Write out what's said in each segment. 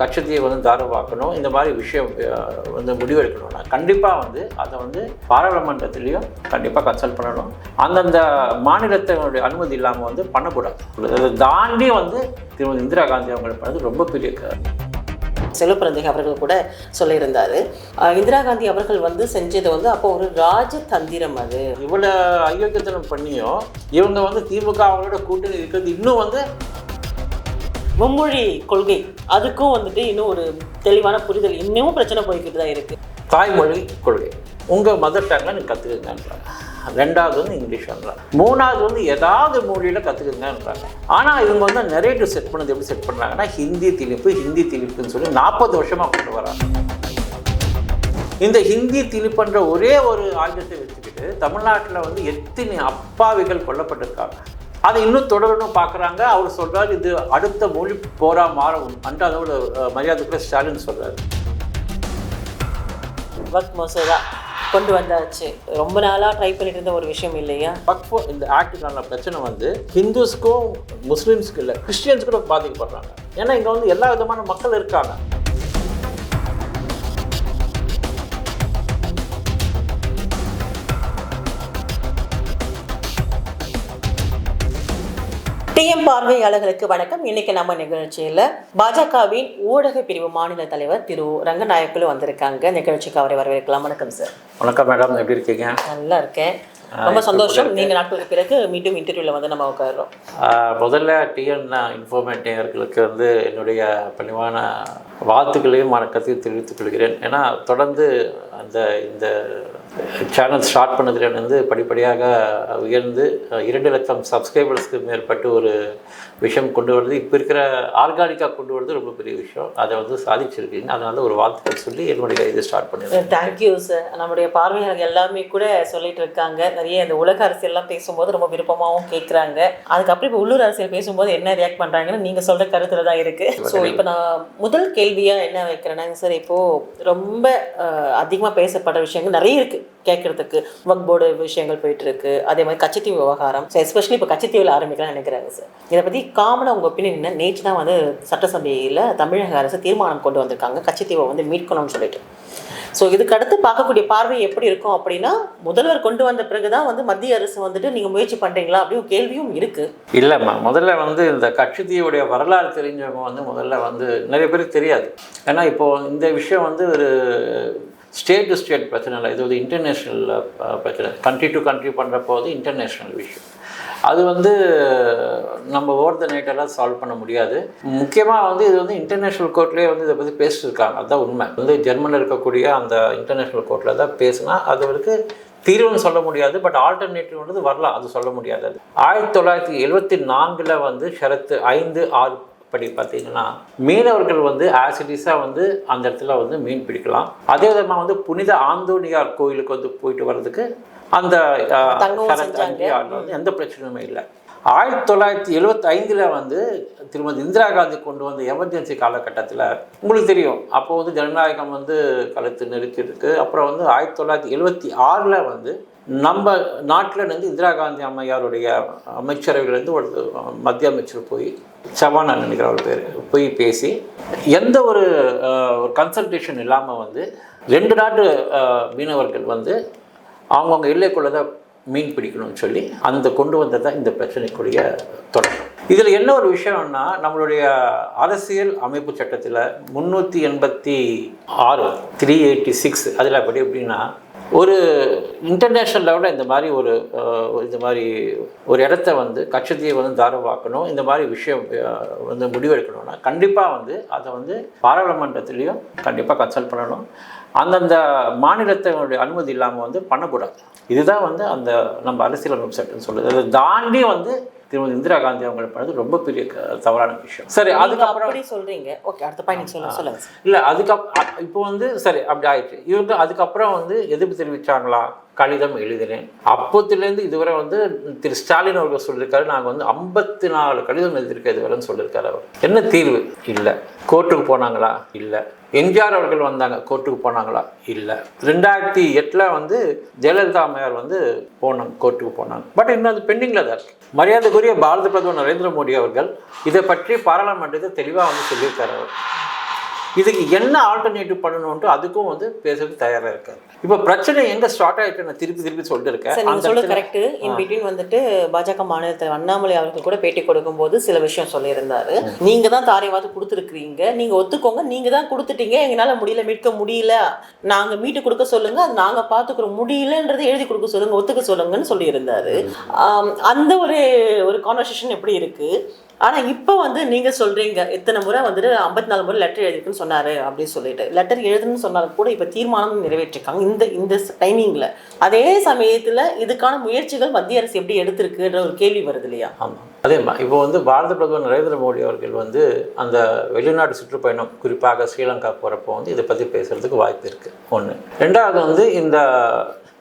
கட்சத்தையை வந்து தாரவாக்கணும். இந்த மாதிரி விஷயம் வந்து முடிவெடுக்கணும்னா கண்டிப்பாக வந்து அதை வந்து பாராளுமன்றத்திலையும் கண்டிப்பாக கன்சல்ட் பண்ணணும். அந்தந்த மாநிலத்தினுடைய அனுமதி இல்லாமல் வந்து பண்ணக்கூடாது. அதை தாண்டி வந்து திருமதி இந்திரா காந்தி அவங்க பண்ணது ரொம்ப பெரிய செல்வப்பிரந்தை அவர்கள் கூட சொல்லியிருந்தாரு. இந்திரா காந்தி அவர்கள் வந்து செஞ்சது வந்து அப்போ ஒரு ராஜதந்திரம் அது. இவ்வளோ அயோக்கியத்தனம் பண்ணியும் இவங்க வந்து திமுக அவங்களோட கூட்டணி இருக்கிறது இன்னும் வந்து மும்மொழி கொள்கை. அதுக்கும் வந்துட்டு இன்னும் ஒரு தெளிவான புரிதல். இன்னமும் பிரச்சனை போய்கிட்டு தான் இருக்கு. தாய்மொழி கொள்கை. உங்கள் மதர் டங்கில் நீங்கள் கற்றுக்குங்கன்றாங்க ரெண்டாவது வந்து இங்கிலீஷ்ன்றாங்க. மூணாவது வந்து ஏதாவது மொழியில் கற்றுக்குங்கன்றாங்க ஆனால் இவங்க வந்து நெரேட்டிவ் செட் பண்ணது எப்படி செட் பண்ணுறாங்கன்னா ஹிந்தி திணிப்பு ஹிந்தி திணிப்புன்னு சொல்லி நாற்பது வருஷமாக கொண்டு வராங்க. இந்த ஹிந்தி திணிப்புன்ற ஒரே ஒரு ஆயுதத்தை வச்சுக்கிட்டு தமிழ்நாட்டில் வந்து எத்தனை அப்பாவிகள் கொல்லப்பட்டிருக்காங்க. அதை இன்னும் தொடரணும் பார்க்குறாங்க. அவர் சொல்றாரு இது அடுத்த மொழி போரா மாறும் அன்று அதோட மரியாதைக்குள்ள ஸ்டாலின் சொல்றாரு. வக் மசோதா கொண்டு வந்தாச்சு. ரொம்ப நாளாக ட்ரை பண்ணிட்டு இருந்த ஒரு விஷயம் இல்லையா? பக்வோ இந்த ஆக்டுக்கான பிரச்சனை வந்து ஹிந்துஸ்க்கும் முஸ்லீம்ஸ்க்கு இல்லை கிறிஸ்டியன்ஸ் கூட பாதிக்கப்படுறாங்க. ஏன்னா இங்கே வந்து எல்லா விதமான மக்கள் இருக்காங்க. டிஎம் பார்வையாளர்களுக்கு வணக்கம். இன்னைக்கு நம்ம நிகழ்ச்சியில் பாஜகவின் ஊடக பிரிவு மாநில தலைவர் திரு ரங்கநாயக்குலு வந்திருக்காங்க. நிகழ்ச்சிக்கு அவரை வரவேற்கலாம். வணக்கம் சார் வணக்கம் மேடம் எப்படி இருக்கீங்க? நல்லா இருக்கேன். ரொம்ப சந்தோஷம். நீண்ட நாட்களுக்கு பிறகு மீண்டும் இன்டர்வியூவில் வந்து நம்ம உட்காடுறோம் முதல்ல டிஎன் இன்ஃபார்மேட் நேயர்களுக்கு வந்து என்னுடைய பணிவான வாழ்த்துக்களையும் வணக்கத்தையும் தெரிவித்துக் கொள்கிறேன். ஏன்னா தொடர்ந்து அந்த இந்த சேனல் ஸ்டார்ட் பண்ணதுலேருந்து படிப்படியாக உயர்ந்து இரண்டு லட்சம் சப்ஸ்கிரைபர்ஸ்க்கு மேற்பட்டு ஒரு விஷயம் கொண்டு வருது. இப்போ இருக்கிற ஆர்கானிக்காக கொண்டு வரது ரொம்ப பெரிய விஷயம். அதை வந்து சாதிச்சிருக்கீங்க. அதனால ஒரு வாழ்த்துக்கள் சொல்லி என்னுடைய இது ஸ்டார்ட் பண்ணிடுறேன். தேங்க்யூ சார் நம்முடைய பார்வையாளர்கள் எல்லாமே கூட சொல்லிட்டு இருக்காங்க. நிறைய இந்த உலக அரசியல்லாம் பேசும்போது ரொம்ப விருப்பமாகவும் கேட்குறாங்க அதுக்கப்புறம் இப்போ உள்ளூர் அரசியல் பேசும்போது என்ன ரியாக்ட் பண்ணுறாங்கன்னு நீங்கள் சொல்கிற கருத்துல தான் இருக்கு. ஸோ இப்போ நான் முதல் கேள்வியாக என்ன வைக்கிறேன்னாங்க சார் இப்போது ரொம்ப அதிகமாக பேசப்படுற விஷயங்கள் நிறைய இருக்குது கேட்கறதுக்கு. ஒர்க் போர்டு விஷயங்கள் போயிட்டுருக்கு. அதே மாதிரி கச்சத்தீவு விவகாரம். ஸோ எஸ்பெஷலி இப்போ கச்சத்தீவில் ஆரம்பிக்கலாம்னு நினைக்கிறாங்க சார் இதை பற்றி காமனாக உங்கள் ஒப்பீனியன் என்ன? நேற்று தான் வந்து சட்டசபையில் தமிழக அரசு தீர்மானம் கொண்டு வந்திருக்காங்க. கச்சத்தீவை வந்து மீட்கணும்னு சொல்லிட்டு. ஸோ இதுக்கு அடுத்து பார்க்கக்கூடிய பார்வை எப்படி இருக்கும் அப்படின்னா முதல்வர் கொண்டு வந்த பிறகு தான் வந்து மத்திய அரசு வந்துட்டு நீங்கள் முயற்சி பண்ணுறீங்களா அப்படின்னு கேள்வியும் இருக்குது இல்லைம்மா முதல்ல வந்து இந்த கட்சித்தீவுடைய வரலாறு தெரிஞ்சவங்க வந்து முதல்ல வந்து நிறைய பேருக்கு தெரியாது. ஏன்னா இப்போது இந்த விஷயம் வந்து ஒரு ஸ்டேட் டு ஸ்டேட் பிரச்சனை இல்லை. இது வந்து இன்டர்நேஷ்னல் பிரச்சனை. கண்ட்ரி டு கண்ட்ரி பண்ணுறப்போ வந்து இன்டர்நேஷ்னல் விஷயம் அது வந்து நம்ம ஓவர் த நைட்டெல்லாம் சால்வ் பண்ண முடியாது. முக்கியமாக வந்து இது வந்து இன்டர்நேஷ்னல் கோர்ட்லேயே வந்து இதை பற்றி பேசியிருக்காங்க அதுதான் உண்மை. வந்து ஜெர்மனில் இருக்கக்கூடிய அந்த இன்டர்நேஷ்னல் கோர்ட்டில் தான் பேசினா அது தீர்வுன்னு சொல்ல முடியாது. பட் ஆல்டர்னேட்டிவ்ன்றது வரலாம். அது சொல்ல முடியாது. அது ஆயிரத்தி தொள்ளாயிரத்தி எழுபத்தி நான்கில் வந்து ஷரத்து ஐந்து ஆறு படி பார்த்தீங்கன்னா மீனவர்கள் வந்து ஆசிடிஸாக வந்து அந்த இடத்துல வந்து மீன் பிடிக்கலாம். அதே விதமாக வந்து புனித ஆந்தோனியார் கோயிலுக்கு வந்து போயிட்டு வர்றதுக்கு அந்த எந்த பிரச்சனையுமே இல்லை. ஆயிரத்தி தொள்ளாயிரத்தி எழுபத்தி ஐந்தில் வந்து திருமதி இந்திரா காந்தி கொண்டு வந்த எமர்ஜென்சி காலகட்டத்தில் உங்களுக்கு தெரியும் அப்போ வந்து ஜனநாயகம் வந்து கழுத்து நெருக்கிருக்கு அப்புறம் வந்து ஆயிரத்தி தொள்ளாயிரத்தி எழுபத்தி ஆறில் வந்து நம்ம நாட்டில் இருந்து இந்திரா காந்தி அம்மையாருடைய அமைச்சரவையிலேருந்து ஒரு மத்திய அமைச்சர் போய் சவானா நினைக்கிற ஒரு பேர் போய் பேசி எந்த ஒரு ஒரு கன்சல்டேஷன் இல்லாமல் வந்து ரெண்டு நாட்டு மீனவர்கள் வந்து அவங்கவுங்க எல்லைக்குள்ளே தான் மீன் பிடிக்கணும்னு சொல்லி அந்த கொண்டு வந்தது தான் இந்த பிரச்சனைக்குரிய தொடக்கம். இதில் என்ன ஒரு விஷயம்னா நம்மளுடைய அரசியல் அமைப்பு சட்டத்தில் முந்நூற்றி எண்பத்தி ஆறு த்ரீ எயிட்டி சிக்ஸ் அதில் அப்படி எப்படின்னா ஒரு இன்டர்நேஷ்னல் லெவலில் இந்த மாதிரி ஒரு இந்த மாதிரி ஒரு இடத்த வந்து கட்சத்தையே வந்து தாரவாக்கணும் இந்த மாதிரி விஷயம் வந்து முடிவெடுக்கணும்னா கண்டிப்பாக வந்து அதை வந்து பாராளுமன்றத்துலேயும் கண்டிப்பாக கன்சல்ட் பண்ணணும். அந்தந்த மாநிலத்தினுடைய அனுமதி இல்லாமல் வந்து பண்ணக்கூடாது. இதுதான் வந்து அந்த நம்ம அரசியல் வெப்சைட்னு சொல்லுது. அதை தாண்டி வந்து திருமதி இந்திரா காந்தி அவங்க பண்ணது ரொம்ப பெரிய தவறான விஷயம். சரி அதுக்கப்புறம் சொல்றீங்க. ஓகே அடுத்த பாயிண்ட் சொல்லுங்க சொல்லுங்க. இல்லை அதுக்கப் அ- இப்போ வந்து சரி அப்படி ஆயிடுச்சு இவங்க அதுக்கப்புறம் வந்து எதிர்ப்பு தெரிவிச்சாங்களா? கடிதம் எழுதினேன். அப்போத்துலேருந்து இதுவரை வந்து திரு ஸ்டாலின் அவர்கள் சொல்லியிருக்காரு நாங்கள் வந்து ஐம்பத்தி நாலு கடிதம் எழுதியிருக்கோம் இதுவரைன்னு சொல்லியிருக்காரு அவர். என்ன தீர்வு? இல்லை. கோர்ட்டுக்கு போனாங்களா? இல்லை. எம்ஜிஆர் அவர்கள் வந்தாங்க கோர்ட்டுக்கு போனாங்களா? இல்லை. ரெண்டாயிரத்தி எட்டில் வந்து ஜெயலலிதா அம்மையார் வந்து போனாங்க கோர்ட்டுக்கு போனாங்க. பட் இன்னும் அது பெண்டிங்கில் தான் இருக்குது மரியாதைக்குரிய பாரத பிரதமர் நரேந்திர மோடி அவர்கள் இதை பற்றி பாராளுமன்றத்தை தெளிவாக வந்து சொல்லியிருக்காரு அவர். இதுக்கு என்ன ஆல்டர்னேட்டிவ் பண்ணணும்ட்டு அதுக்கும் வந்து பேசுறதுக்கு தயாராக இருக்காரு. இப்போ பிரச்சனை எங்கே ஸ்டார்ட் ஆயிட்டு நான் திருப்பி திருப்பி சொல்லிட்டு இருக்கேன். இடத்துல- கரெக்ட் இன் பிட்வீன் வந்துட்டு பாஜக மாநில தலைவர் அண்ணாமலை அவர்கள் கூட பேட்டி கொடுக்கும்போது சில விஷயம் சொல்லியிருந்தாரு. நீங்க தான் தாரைவாது கொடுத்துருக்கீங்க நீங்க ஒத்துக்கோங்க. நீங்க தான் கொடுத்துட்டீங்க. எங்களால முடியல மீட்க முடியல. நாங்க மீட்டு கொடுக்க சொல்லுங்க. அது நாங்க பாத்துக்கிறோம். முடியலன்றதை எழுதி கொடுக்க சொல்லுங்க. ஒத்துக்க சொல்லுங்கன்னு சொல்லியிருந்தாரு. அந்த ஒரு ஒரு கான்வர்சேஷன் எப்படி இருக்கு? ஆனால் இப்போ வந்து நீங்கள் சொல்கிறீங்க இத்தனை முறை வந்துட்டு ஐம்பத்தி நாலு முறை லெட்டர் எழுதிருக்குன்னு சொன்னார் அப்படின்னு சொல்லிட்டு. லெட்டர் எழுதுன்னு சொன்னாலும் கூட இப்போ தீர்மானம் நிறைவேற்றிருக்காங்க. இந்த இந்த டைமிங்கில் அதே சமயத்தில் இதுக்கான முயற்சிகள் மத்திய அரசு எப்படி எடுத்திருக்குன்ற ஒரு கேள்வி வருது இல்லையா? ஆமாம் அதேமா இப்போ வந்து பாரத பிரதமர் நரேந்திர மோடி அவர்கள் வந்து அந்த வெளிநாடு சுற்றுப்பயணம் குறிப்பாக ஸ்ரீலங்கா போகிறப்போ வந்து இதை பற்றி பேசுகிறதுக்கு வாய்ப்பு இருக்குது ஒன்று ரெண்டாவது வந்து இந்த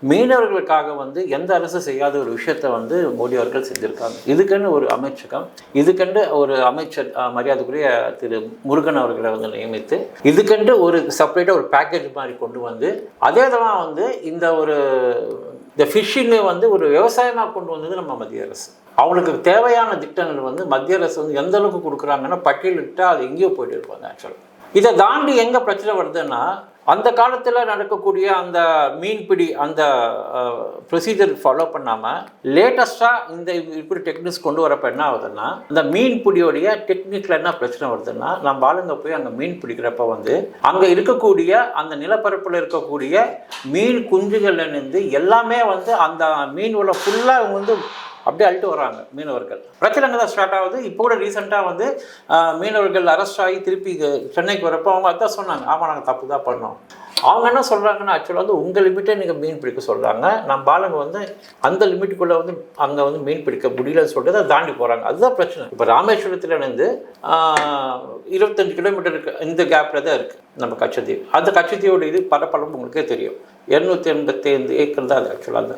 மீனவர்களுக்காக வந்து எந்த அரசு செய்யாத ஒரு விஷயத்தை வந்து மோடி அவர்கள் செஞ்சுருக்காங்க. இதுக்குன்னு ஒரு அமைச்சகம் இதுக்கென்று ஒரு அமைச்சர் மரியாதைக்குரிய திரு முருகன் அவர்களை வந்து நியமித்து இதுக்கென்று ஒரு செப்பரேட்டாக ஒரு பேக்கேஜ் மாதிரி கொண்டு வந்து அதே தான் வந்து இந்த ஒரு இந்த ஃபிஷ்ஷிங்கை வந்து ஒரு விவசாயமாக கொண்டு வந்தது நம்ம மத்திய அரசு. அவங்களுக்கு தேவையான திட்டங்கள் வந்து மத்திய அரசு வந்து எந்த அளவுக்கு கொடுக்குறாங்கன்னா பட்டியலிட்டா அது எங்கேயோ போயிட்டு இருப்பாங்க ஆக்சுவலாக இதை தாண்டி எங்கே பிரச்சனை வருதுன்னா அந்த காலத்தில் நடக்கக்கூடிய அந்த மீன்பிடி அந்த ப்ரொசீஜர் ஃபாலோ பண்ணாமல் லேட்டஸ்ட்டாக இந்த இப்படி டெக்னிக்ஸ் கொண்டு வரப்போ என்ன ஆகுதுன்னா இந்த மீன்பிடியோடைய டெக்னிக்கில் என்ன பிரச்சனை வருதுன்னா நம்ம ஆளுங்க போய் அங்கே மீன் பிடிக்கிறப்ப வந்து அங்கே இருக்கக்கூடிய அந்த நிலப்பரப்பில் இருக்கக்கூடிய மீன் குஞ்சுகள்லேருந்து எல்லாமே வந்து அந்த மீன் உள்ள ஃபுல்லாக வந்து அப்படியே அழுட்டு வராங்க மீனவர்கள். பிரச்சனை அங்கே தான் ஸ்டார்ட் ஆகுது. இப்போ கூட ரீசெண்டாக வந்து மீனவர்கள் அரெஸ்ட் ஆகி திருப்பி சென்னைக்கு வரப்போ அவங்க அதான் சொன்னாங்க. ஆமாம் நாங்கள் தப்பு தான் பண்ணோம். அவங்க என்ன சொல்கிறாங்கன்னா ஆக்சுவலாக வந்து உங்கள் லிமிட்டே நீங்கள் மீன் பிடிக்க சொல்கிறாங்க நம்ம ஆளுங்க வந்து அந்த லிமிட்டுக்குள்ளே வந்து அங்கே வந்து மீன் பிடிக்க முடியலன்னு சொல்லிட்டு அதை தாண்டி போகிறாங்க அதுதான் பிரச்சனை. இப்போ ராமேஸ்வரத்தில் இருந்து இருபத்தஞ்சு இருபத்தஞ்சு கிலோமீட்டருக்கு இந்த கேப்பில் தான் இருக்குது நம்ம கச்சத்தீவு. அந்த கச்சத்தீவோட இது பரப்பளவு உங்களுக்கே தெரியும். இரநூத்தி எண்பத்தைந்து ஏக்கர் தான் அது ஆக்சுவலாக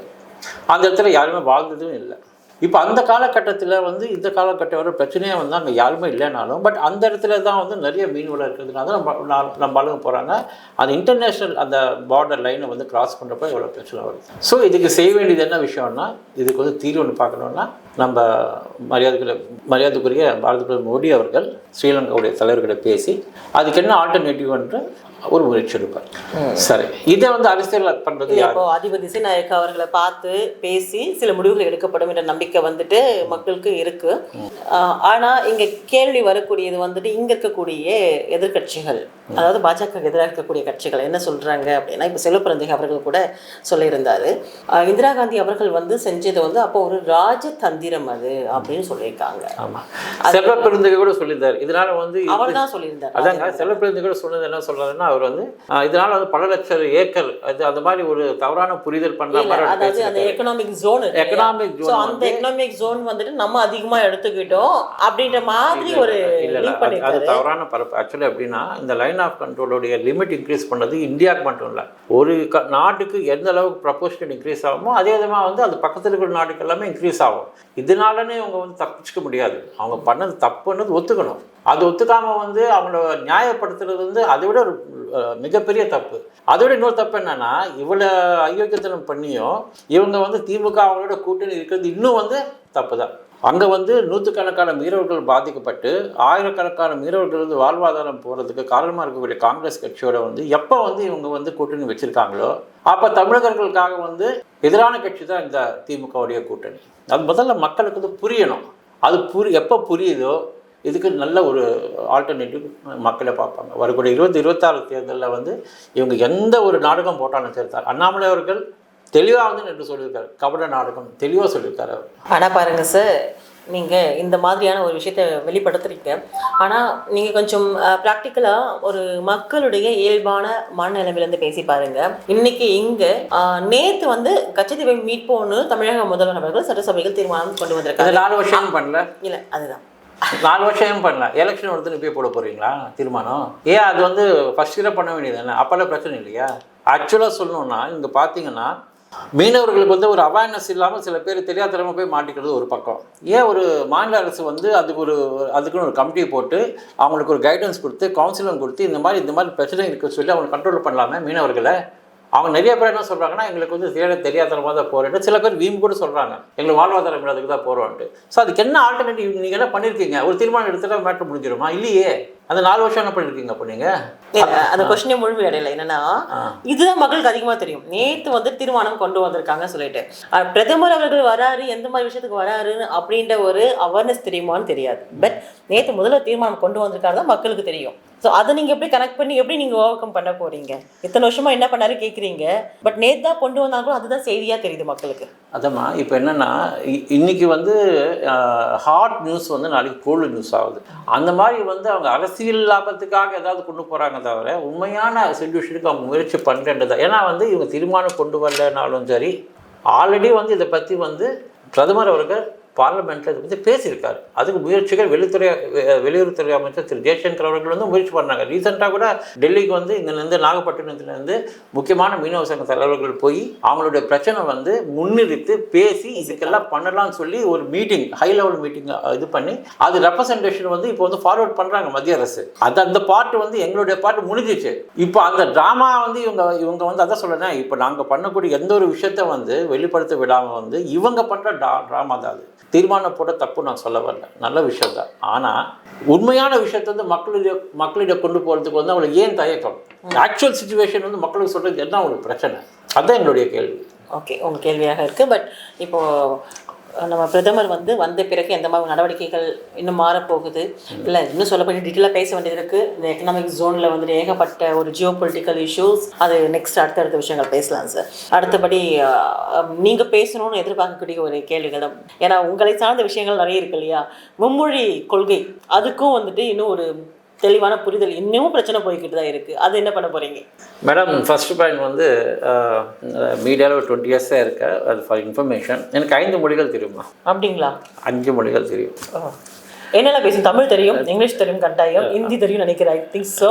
அந்த இடத்துல யாருமே வாழ்ந்ததும் இல்லை. இப்போ அந்த காலகட்டத்தில் வந்து இந்த காலகட்டம் வர பிரச்சனையே வந்து அங்கே யாருமே இல்லைனாலும் பட் அந்த இடத்துல தான் வந்து நிறைய மீன் வளம் இருக்கிறதுனால தான் நம்ம நா- நம்ம ஆளுங்க போகிறாங்க அந்த இன்டர்நேஷ்னல் அந்த பார்டர் லைனை வந்து கிராஸ் பண்ணுறப்போ எவ்வளோ பிரச்சனை வருது. ஸோ இதுக்கு செய்ய வேண்டியது என்ன விஷயம்னா இதுக்கு வந்து தீர்வு ஒன்று பார்க்கணுன்னா நம்ம மரியாதைக்குரிய மரியாதைக்குரிய பாரத பிரதமர் மோடி அவர்கள் ஸ்ரீலங்காவுடைய தலைவர்களை பேசி அதுக்கு என்ன ஆல்டர்னேட்டிவ் என்று ஒரு முயற்சி எடுப்பார். சரி. இதை வந்து அரசியல் பண்ணுறது யார்? இப்போ அதிபதி திசைநாயக்க அவர்களை பார்த்து பேசி சில முடிவுகள் எடுக்கப்படும் என்ற நம்பிக்கை வந்துட்டு மக்களுக்கு இருக்கு. ஆனா இங்க கேள்வி வரக்கூடியது வந்துட்டு இங்க இருக்கக்கூடிய எதிர்க்கட்சிகள் அதாவது பாஜக எதிராக இருக்கக்கூடிய கட்சிகள் என்ன சொல்றாங்க அப்படின்னா இப்போ செல்வப்பிரந்திகை அவர்கள் கூட சொல்லியிருந்தாரு. இந்திரா காந்தி அவர்கள் வந்து செஞ்சது வந்து அப்போ ஒரு ராஜதந்திரம் அது அப்படின்னு சொல்லியிருக்காங்க. ஆமாம் செல்வ பெருந்தகை கூட சொல்லியிருந்தார். இதனால வந்து அவர் தான் சொல்லியிருந்தார். அதாங்க செல்வ பெருந்தகை கூட சொன்னது என்ன சொல்றாருன்னா அவர் வந்து இதனால வந்து பல லட்சம் ஏக்கர் அது அந்த மாதிரி ஒரு தவறான புரிதல் பண்ற மாதிரி அதாவது அந்த. எக்கனாமிக் ஜோன் zone ஸோ அந்த எக்கனாமிக் ஜோன் வந்துட்டு நம்ம அதிகமா எடுத்துக்கிட்டோம் அப்படின்ற மாதிரி ஒரு அது- தவறான பரப்பு. ஆக்சுவலி எப்படின்னா இந்த லைன் ஆஃப் கண்ட்ரோலோடைய லிமிட் இன்க்ரீஸ் பண்ணது இந்தியாவுக்கு மட்டும் இல்லை. ஒரு நாட்டுக்கு எந்த அளவுக்கு ப்ரப்போர்ஷன் இன்க்ரீஸ் ஆகுமோ அதே விதமாக வந்து அது பக்கத்தில் இருக்கிற நாட்டுக்கு எல்லாமே இன்க்ரீஸ் ஆகும். இதனாலனே அவங்க வந்து தப்பிச்சுக்க முடியாது. அவங்க பண்ணது தப்புன்றது ஒத்துக்கணும். அது ஒத்துக்காம வந்து அவங்கள நியாயப்படுத்துறது வந்து அதை விட ஒரு மிகப்பெரிய தப்பு. அதை விட இன்னொரு தப்பு என்னன்னா இவ்வளோ அயோக்கியத்தனம் பண்ணியும் இவங்க வந்து திமுக அவங்களோட கூட்டணி இருக்கிறது இன்னும் வந்து தப்பு தான். அங்கே வந்து நூற்றுக்கணக்கான மீறவர்கள் பாதிக்கப்பட்டு ஆயிரக்கணக்கான மீறவர்கள் வந்து வாழ்வாதாரம் போகிறதுக்கு காரணமாக இருக்கக்கூடிய காங்கிரஸ் கட்சியோட வந்து எப்போ வந்து இவங்க வந்து கூட்டணி வச்சுருக்காங்களோ அப்போ தமிழகர்களுக்காக வந்து எதிரான கட்சி தான் இந்த திமுகவுடைய கூட்டணி. அது முதல்ல மக்களுக்கு வந்து புரியணும். அது புரி எப்போ புரியுதோ இதுக்கு நல்ல ஒரு ஆல்டர்னேட்டிவ் மக்களை பார்ப்பாங்க. வரக்கூடிய இருபத்தி இருபத்தாறு தேர்தலில் வந்து இவங்க எந்த ஒரு நாடகம் போட்டாலும் சரி அண்ணாமலை அவர்கள் தெளிவாக வந்து நேற்று சொல்லியிருக்காரு. கபட நாடகம் தெளிவாக சொல்லியிருக்காரு அவர். ஆனா பாருங்க சார் நீங்க இந்த மாதிரியான ஒரு விஷயத்தை வெளிப்படுத்துறீங்க. ஆனா நீங்க கொஞ்சம் ப்ராக்டிக்கலா ஒரு மக்களுடைய இயல்பான மனநிலைமையிலேருந்து பேசி பாருங்க. இன்னைக்கு இங்க நேத்து வந்து கச்சத்தீவை மீட்போன்னு தமிழக முதல்வர் அவர்கள் சட்டசபைகள் தீர்மானம் கொண்டு வந்திருக்காங்க நாலு வருஷம் பண்ணல. இல்ல அதுதான். நாலு வருஷம் பண்ணல? எலெக்ஷன் ஒருத்தர் போய் போட போறீங்களா? தீர்மானம்? ஏன் அது வந்து ஃபர்ஸ்ட் இயராக பண்ண வேண்டியது தானே? அப்போல்லாம் பிரச்சனை இல்லையா? ஆக்சுவலாக சொல்லணும்னா இங்கே பார்த்தீங்கன்னா மீனவர்களுக்கு வந்து ஒரு அவேர்னஸ் இல்லாமல் சில பேர் தெரியாதனமாக போய் மாட்டிக்கிறது ஒரு பக்கம். ஏன் ஒரு மாநில அரசு வந்து அதுக்கு ஒரு அதுக்குன்னு ஒரு கமிட்டி போட்டு அவங்களுக்கு ஒரு கைடன்ஸ் கொடுத்து கவுன்சிலிங் கொடுத்து இந்த மாதிரி இந்த மாதிரி பிரச்சனை இருக்க சொல்லி அவங்க கண்ட்ரோல் பண்ணலாமே மீனவர்களை? அவங்க நிறைய பேர் என்ன சொல்கிறாங்கன்னா எங்களுக்கு வந்து தேட தெரியாதனமாக தான் போகிறேன் சில பேர் வீம்பு கூட சொல்கிறாங்க எங்களுக்கு வாழ்வாதாரம் இல்லாததுக்கு தான் போகிறோன்ட்டு ஸோ அதுக்கு என்ன ஆல்டர்னேட்டிவ் நீங்கள் என்ன பண்ணியிருக்கீங்க ஒரு தீர்மானம் எடுத்துட்டா மேட்ரு முடிஞ்சிருமா? இல்லையே. அந்த நாலு வருஷம் என்ன பண்ணிருக்கீங்க அப்போ நீங்க? அந்த கொஸ்டினே முழுமை அடையல. என்னன்னா இதுதான் மக்களுக்கு அதிகமா தெரியும். நேத்து வந்து தீர்மானம் கொண்டு வந்திருக்காங்க சொல்லிட்டு. பிரதமர் அவர்கள் வராரு எந்த மாதிரி விஷயத்துக்கு வராரு அப்படின்ற ஒரு அவேர்னஸ் தெரியுமான்னு தெரியாது. பட் நேத்து முதல்ல தீர்மானம் கொண்டு வந்திருக்காரு தான் மக்களுக்கு தெரியும். ஸோ அதை நீங்கள் எப்படி கனெக்ட் பண்ணி எப்படி நீங்கள் ஓவர் கம் பண்ண போகிறீங்க இத்தனை வருஷமாக என்ன பண்ணாரு கேட்குறீங்க பட் நேற்று தான் கொண்டு வந்தாலும் அதுதான் செய்தியாக தெரியுது மக்களுக்கு. அதம்மா இப்போ என்னென்னா இ- இன்னைக்கு வந்து ஹாட் நியூஸ் வந்து நாளைக்கு கோல்டு நியூஸ் ஆகுது. அந்த மாதிரி வந்து அவங்க அரசியல் லாபத்துக்காக ஏதாவது கொண்டு போகிறாங்க தவிர உண்மையான சொல்யூஷனுக்கு அவங்க முயற்சி பண்ணுறேன்றது ஏன்னா வந்து இவங்க தீர்மானம் கொண்டு வரலனாலும் சரி ஆல்ரெடி வந்து இதை பற்றி வந்து பிரதமர் அவர்கள் பார்லிமெண்ட்டில் இதை பற்றி பேசியிருக்காரு. அதுக்கு முயற்சிகள் வெளித்துறை வெ- வெளியுறவுத்துறை அமைச்சர் திரு ஜெய்சங்கர் அவர்கள் வந்து முயற்சி பண்ணாங்க ரீசெண்டாக கூட டெல்லிக்கு வந்து இங்கேருந்து நாகப்பட்டினத்துலேருந்து முக்கியமான மீனவ சங்க தலைவர்கள் போய் அவங்களுடைய பிரச்சனை வந்து முன்னிறுத்து பேசி இதுக்கெல்லாம் பண்ணலாம்னு சொல்லி ஒரு மீட்டிங் ஹை லெவல் மீட்டிங் இது பண்ணி அது ரெப்ரசன்டேஷன் வந்து இப்போ வந்து ஃபார்வர்ட் பண்ணுறாங்க மத்திய அரசு. அது அந்த பார்ட் வந்து எங்களுடைய பார்ட் முடிஞ்சிச்சு இப்போ அந்த ட்ராமா வந்து இவங்க இவங்க வந்து அதான் சொல்லுறேன் இப்போ நாங்கள் பண்ணக்கூடிய எந்த ஒரு விஷயத்த வந்து வெளிப்படுத்த விடாமல் வந்து இவங்க பண்ணுற ட்ரா ட்ராமா தான் அது. தீர்மானம் போட தப்பு நான் சொல்ல வரல. நல்ல விஷயம் தான் ஆனால் உண்மையான விஷயத்தை வந்து மக்களிடையே மக்களிடம் கொண்டு போகிறதுக்கு வந்து அவங்களுக்கு ஏன் தயக்கம்? ஆக்சுவல் சுச்சுவேஷன் வந்து மக்களுக்கு சொல்கிறது என்ன அவங்களுக்கு பிரச்சனை? அதுதான் எங்களுடைய கேள்வி. ஓகே உங்க கேள்வியாக இருக்கு. பட் இப்போ அஹ், நம்ம பிரதமர் வந்து வந்த பிறகு எந்த மாதிரி நடவடிக்கைகள் இன்னும் மாறப்போகுது? இல்லை இன்னும் சொல்ல போய் டீட்டெயிலாக பேச வேண்டியது இருக்குது இந்த எக்கனாமிக் ஜோனில் வந்து ஏகப்பட்ட ஒரு ஜியோ பொலிட்டிக்கல் இஷ்யூஸ் அது நெக்ஸ்ட் அடுத்தடுத்த விஷயங்கள் பேசலாம் சார் அடுத்தபடி நீங்கள் பேசணும்னு எதிர்பார்க்கக்கூடிய ஒரு கேள்விகள் தான். ஏன்னா உங்களை சார்ந்த விஷயங்கள் நிறைய இருக்கு இல்லையா? மும்மொழி கொள்கை அதுக்கும் வந்துட்டு இன்னும் ஒரு தெளிவான புரிதல் இன்னமும் பிரச்சனை போய்கிட்டு தான் இருக்கு. அது என்ன பண்ண போறீங்க? மேடம் ஃபர்ஸ்ட் பாயிண்ட் வந்து மீடியாவில் ஒரு டுவெண்ட்டி இயர்ஸாக இருக்க அது ஃபார் இன்ஃபர்மேஷன் எனக்கு ஐந்து மொழிகள் தெரியுமா? அப்படிங்களா? அஞ்சு மொழிகள் தெரியும். என்னெல்லாம் பேசும்? தமிழ் தெரியும் இங்கிலீஷ் தெரியும் கட்டாயம். ஹிந்தி தெரியும் நினைக்கிறேன் ஐ திங்க் ஸோ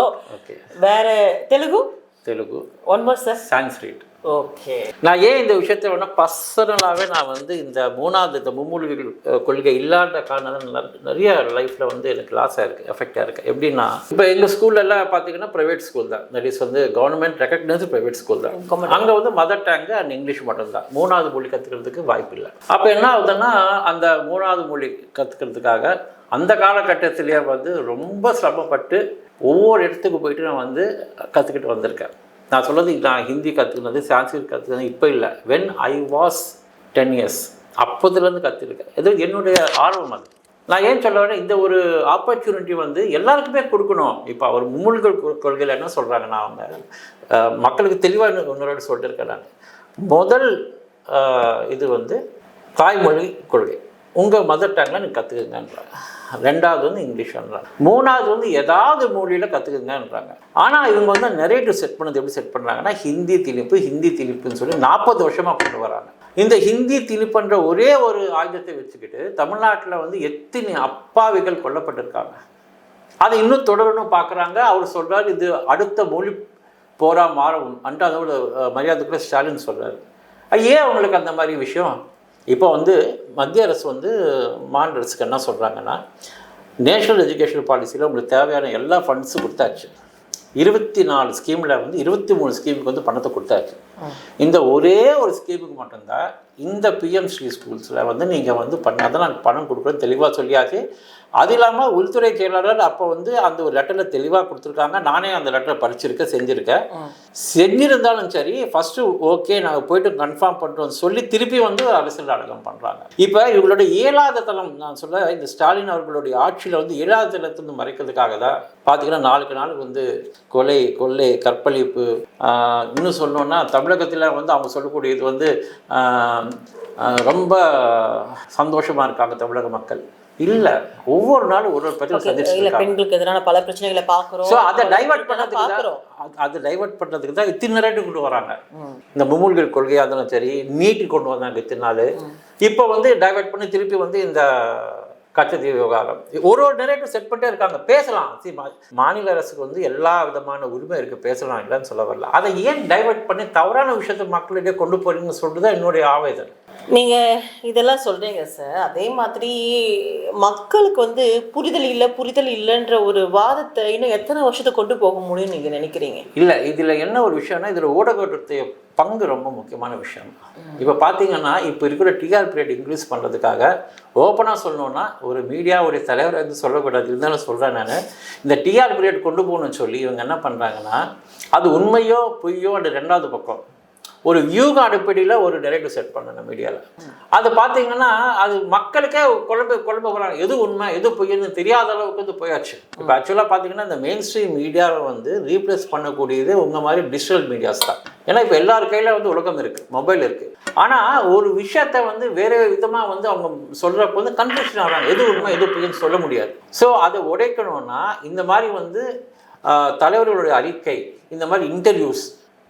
வேற Telugu? Telugu. One more sir Sanskrit okay. நான் ஏன் இந்த விஷயத்தை வேணா பர்சனலாகவே நான் வந்து இந்த மூணாவது இந்த மும்மொழிகள் கொள்கை இல்லாத காரணம் நிறைய லைஃப்பில் வந்து எனக்கு லாஸ் ஆயிருக்கு எஃபெக்ட் ஆயிருக்கு. எப்படின்னா இப்போ எங்கள் ஸ்கூல்லலாம் பார்த்தீங்கன்னா ப்ரைவேட் ஸ்கூல் தான். தட் இஸ் வந்து கவர்மெண்ட் ரெக்கக்னைஸ் ப்ரைவேட் ஸ்கூல் தான். அங்கே வந்து மதர் டேங்கு அண்ட் இங்கிலீஷ் மட்டும்தான். மூணாவது மொழி கற்றுக்கிறதுக்கு வாய்ப்பு இல்லை. அப்போ என்ன ஆகுதுன்னா அந்த மூணாவது மொழி கற்றுக்கிறதுக்காக அந்த காலகட்டத்திலேயே வந்து ரொம்ப சிரமப்பட்டு ஒவ்வொரு இடத்துக்கு போயிட்டு நான் வந்து கற்றுக்கிட்டு வந்திருக்கேன். நான் சொல்கிறது நான் ஹிந்தி கற்றுக்கினது சான்ஸ்கிரிட் கற்றுக்கினது இப்போ இல்லை. When I was ten years அப்போதுலேருந்து கற்றுருக்கேன் இது என்னுடைய ஆர்வம் அது. நான் ஏன் சொல்ல வரேன் இந்த ஒரு ஆப்பர்ச்சுனிட்டி வந்து எல்லாருக்குமே கொடுக்கணும். இப்போ அவர் மும்மொழிகள் கொள்கையில் என்ன சொல்கிறாங்கன்னா அவங்க மக்களுக்கு தெளிவாக இன்னும் இன்னொரு சொல்லிட்டு நான். முதல் இது வந்து தாய்மொழி கொள்கை. உங்கள் மதர் டங்கில் நீங்கள் கற்றுக்குங்கன்றாங்க ரெண்டாவது வந்து இங்கிலீஷ்ன்றாங்க. மூணாவது வந்து ஏதாவது மொழியில் கற்றுக்குங்கன்றாங்க ஆனால் இவங்க வந்து நெரேட்டிவ் செட் பண்ணது எப்படி செட் பண்ணுறாங்கன்னா ஹிந்தி திணிப்பு ஹிந்தி திணிப்புன்னு சொல்லி நாற்பது வருஷமாக கொண்டு வராங்க. இந்த ஹிந்தி திணிப்புன்ற ஒரே ஒரு ஆயுதத்தை வச்சுக்கிட்டு தமிழ்நாட்டில் வந்து எத்தனை அப்பாவிகள் கொல்லப்பட்டிருக்காங்க. அதை இன்னும் தொடரணும் பார்க்குறாங்க அவர் சொல்கிறார் இது அடுத்த மொழி போரா மாறும் அன்று அதோட மரியாதைக்குள்ளே மரியாதைக்குள்ள ஸ்டாலின் சொல்கிறார் ஏன் அவங்களுக்கு அந்த மாதிரி விஷயம்? இப்போ வந்து மத்திய அரசு வந்து மாநில அரசுக்கு என்ன சொல்கிறாங்கன்னா நேஷனல் எஜுகேஷன் பாலிசியில் உங்களுக்கு தேவையான எல்லா ஃபண்ட்ஸும் கொடுத்தாச்சு. இருபத்தி நாலு ஸ்கீமில் வந்து இருபத்தி மூணு ஸ்கீமுக்கு வந்து பணத்தை கொடுத்தாச்சு. இந்த ஒரே ஒரு ஸ்கீமுக்கு மட்டும்தான் இந்த பிஎம் ஸ்ரீ ஸ்கூல்ஸில் வந்து நீங்கள் வந்து பண்ண அதை நான் பணம் கொடுக்குறேன்னு தெளிவாக சொல்லியாச்சு. அது இல்லாமல் உள்துறை செயலாளர் அப்போ வந்து அந்த ஒரு லெட்டரில் தெளிவாக கொடுத்துருக்காங்க. நானே அந்த லெட்டரை படிச்சிருக்கேன் செஞ்சுருக்கேன். செஞ்சிருந்தாலும் சரி ஃபஸ்ட்டு ஓகே நாங்கள் போயிட்டு கன்ஃபார்ம் பண்ணுறோம் சொல்லி திருப்பி வந்து அரசியல் நாடகம் பண்ணுறாங்க இப்போ இவங்களுடைய இயலாத தளம் நான் சொல்ல இந்த ஸ்டாலின் அவர்களுடைய ஆட்சியில் வந்து இயலாத தளத்தை வந்து மறைக்கிறதுக்காக தான் பார்த்தீங்கன்னா நாளுக்கு நாளுக்கு வந்து கொலை கொள்ளை கற்பழிப்பு இன்னும் சொல்லணும்னா தமிழகத்தில் வந்து அவங்க சொல்லக்கூடியது வந்து ரொம்ப சந்தோஷமாக இருக்காங்க தமிழக மக்கள். இல்லை ஒவ்வொரு நாளும் ஒரு ஒரு பிரச்சனை பெண்களுக்கு எதிரான பல பிரச்சனைகளை பாக்குறோம் ஸோ அதை டைவர்ட் பண்ணதுக்கு அது- டைவர்ட் பண்ணுறதுக்கு தான் இத்தனை நேரட்டு கொண்டு வராங்க. இந்த மும்மொழிகள் கொள்கையாக இருந்தாலும் சரி நீட்டி கொண்டு வந்தாங்க இத்தனை நாள். இப்போ வந்து டைவர்ட் பண்ணி திருப்பி வந்து இந்த கச்சத்தீவு விவகாரம். ஒரு ஒரு நெரேட்டிவ் செட் பண்ணிட்டே இருக்காங்க. பேசலாம். மா- மாநில அரசுக்கு வந்து எல்லா விதமான உரிமை இருக்கு. பேசலாம் இல்லைன்னு சொல்ல வரல. அதை ஏன் டைவர்ட் பண்ணி தவறான விஷயத்தை மக்களிடையே கொண்டு போறீங்கன்னு சொல்றது தான் என்னுடைய ஆவேதனை நீங்க இதெல்லாம் சொல்றீங்க சார் அதே மாதிரி மக்களுக்கு வந்து புரிதல் இல்ல புரிதல் இல்லைன்ற ஒரு வாதத்தை இன்னும் எத்தனை வருஷத்தை கொண்டு போக முடியும்னு நீங்க நினைக்கிறீங்க? இல்லை இதில் என்ன ஒரு விஷயம்னா இதில் ஊடகத்தை பங்கு ரொம்ப முக்கியமான விஷயம். இப்போ பார்த்தீங்கன்னா இப்போ இருக்கிற டிஆர்பி ரேட் இன்க்ரீஸ் பண்ணுறதுக்காக ஓப்பனாக சொல்லணும்னா ஒரு மீடியாவுடைய தலைவர் வந்து சொல்லக்கூடாது இருந்தாலும் சொல்கிறேன் நான். இந்த டிஆர் பீரியட் கொண்டு போகணும்னு சொல்லி இவங்க என்ன பண்ணுறாங்கன்னா அது உண்மையோ பொய்யோ அது ரெண்டாவது பக்கம். ஒரு வியூக அடிப்படையில் ஒரு டைரக்டர் செட் பண்ணணும் மீடியாவில் அது பார்த்தீங்கன்னா அது மக்களுக்கே குழம்பு குழம்பு போகிறாங்க எது உண்மை எது பொய்ன்னு தெரியாத அளவுக்கு வந்து போயாச்சு. இப்போ ஆக்சுவலாக பார்த்தீங்கன்னா இந்த மெயின் ஸ்ட்ரீம் மீடியாவை வந்து ரீப்ளேஸ் பண்ணக்கூடியது உங்கள் மாதிரி டிஜிட்டல் மீடியாஸ் தான். ஏன்னா இப்போ எல்லார் கையில் வந்து உலகம் இருக்குது மொபைல் இருக்குது ஆனால் ஒரு விஷயத்தை வந்து வேறு விதமாக வந்து அவங்க சொல்கிறப்ப வந்து கன்ஃபியூஷன் ஆகிறாங்க. எது உண்மை எது பொய்ன்னு சொல்ல முடியாது. ஸோ அதை உடைக்கணும்னா இந்த மாதிரி வந்து தலைவர்களுடைய அறிக்கை இந்த மாதிரி இன்டர்வியூஸ்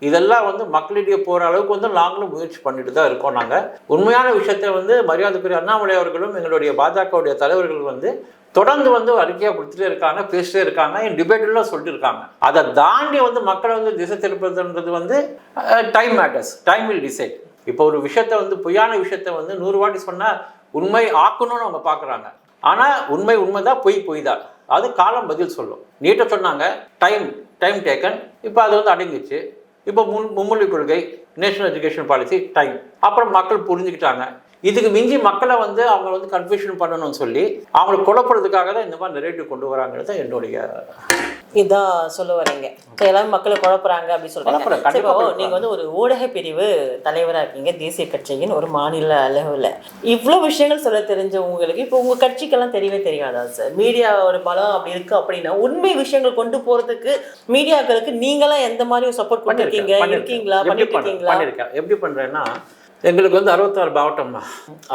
இதெல்லாம் வந்து மக்களிடையே போகிற அளவுக்கு வந்து நாங்களும் முயற்சி பண்ணிட்டு தான் இருக்கோம் நாங்கள் உண்மையான விஷயத்த வந்து மரியாதைக்குரிய அண்ணாமலை அவர்களும் எங்களுடைய பாஜகவுடைய தலைவர்கள் வந்து தொடர்ந்து வந்து அறிக்கையாக கொடுத்துட்டே இருக்காங்க பேசிட்டே இருக்காங்க என் டிபேட்டெல்லாம் சொல்லிட்டு இருக்காங்க அதை தாண்டி வந்து மக்களை வந்து திசை திருப்பதுன்றது வந்து time matters time will decide இப்போ ஒரு விஷயத்தை வந்து பொய்யான விஷயத்தை வந்து நூறு வாட்டி சொன்னால் உண்மை ஆக்கணும்னு அவங்க பார்க்குறாங்க ஆனால் உண்மை உண்மை தான் பொய் பொய் தான் அது காலம் பதில் சொல்லும். நீட்டாக சொன்னாங்க டைம் டைம் டேக்கன் இப்போ அது வந்து அடங்கிச்சு இப்போ முன் மும்மொழி கொள்கை நேஷனல் எஜுகேஷன் பாலிசி டைம் அப்புறம் மக்கள் புரிஞ்சுக்கிட்டாங்க. இதுக்கு மிஞ்சி மக்களை வந்து அவங்க வந்து கன்ஃபியூஷன் பண்ணணும்னு சொல்லி அவங்களை குழப்பறதுக்காக தான் இந்த மாதிரி நெரேட்டிவ் கொண்டு வராங்கிறது என்னுடைய இதான் சொல்ல வரீங்க. So, எல்லாரும் மக்களை குழப்புறாங்க அப்படின்னு சொல்றாங்க. நீங்க வந்து ஒரு ஊடக பிரிவு தலைவரா இருக்கீங்க தேசிய கட்சியின் ஒரு மாநில அளவுல. இவ்வளவு விஷயங்கள் சொல்ல தெரிஞ்ச உங்களுக்கு இப்போ உங்க கட்சிக்கெல்லாம் தெரியவே தெரியாதா சார் மீடியாவோட பலம் அப்படி இருக்கு அப்படின்னா உண்மை விஷயங்கள் கொண்டு போறதுக்கு மீடியாக்களுக்கு நீங்களாம் எந்த மாதிரி சப்போர்ட் பண்ணிருக்கீங்க இருக்கீங்களா? பண்ணிருக்கேன். எப்படி பண்றேன்னா எங்களுக்கு வந்து அறுபத்தாறு மாவட்டம்